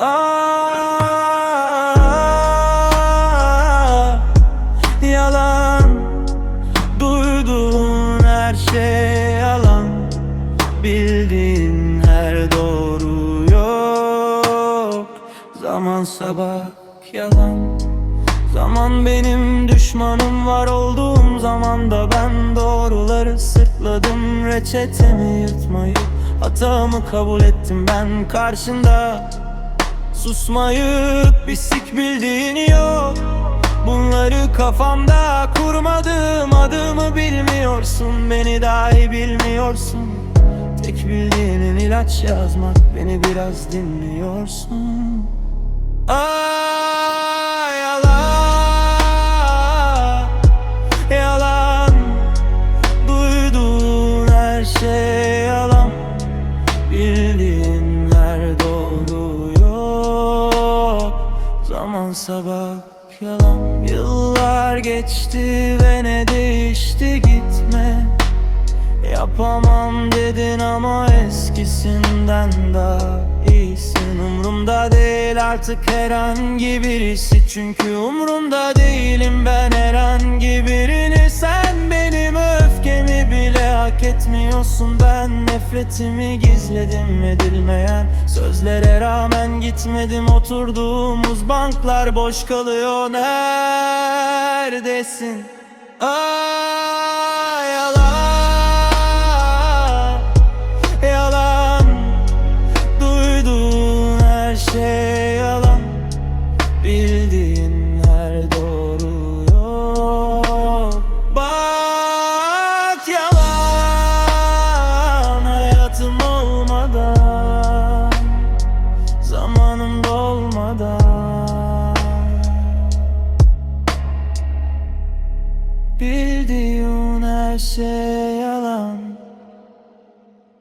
Aa, yalan. Duyduğun her şey yalan. Bildiğin her doğru yok. Zaman sabah yalan. Zaman benim düşmanım var olduğum zaman da ben doğruları sırtladım. Reçetemi yutmayıp hatamı kabul ettim ben karşında. Susmayı bir sik bildiğin yok. Bunları kafamda kurmadım adımı bilmiyorsun Beni dahi bilmiyorsun. Tek bildiğinin ilaç yazmak Beni biraz dinliyorsun. Ay Zamansa bak yalan. Yıllar geçti ve ne değişti gitme. Yapamam dedin ama eskisinden daha iyisin. Umrumda değil artık herhangi birisi. Çünkü umrumda değilim ben herhangi birini etmiyorsun. Ben nefretimi gizledim edilmeyen Sözlere rağmen gitmedim. Oturduğumuz banklar boş kalıyor. Neredesin? Ay Bildiğin her şey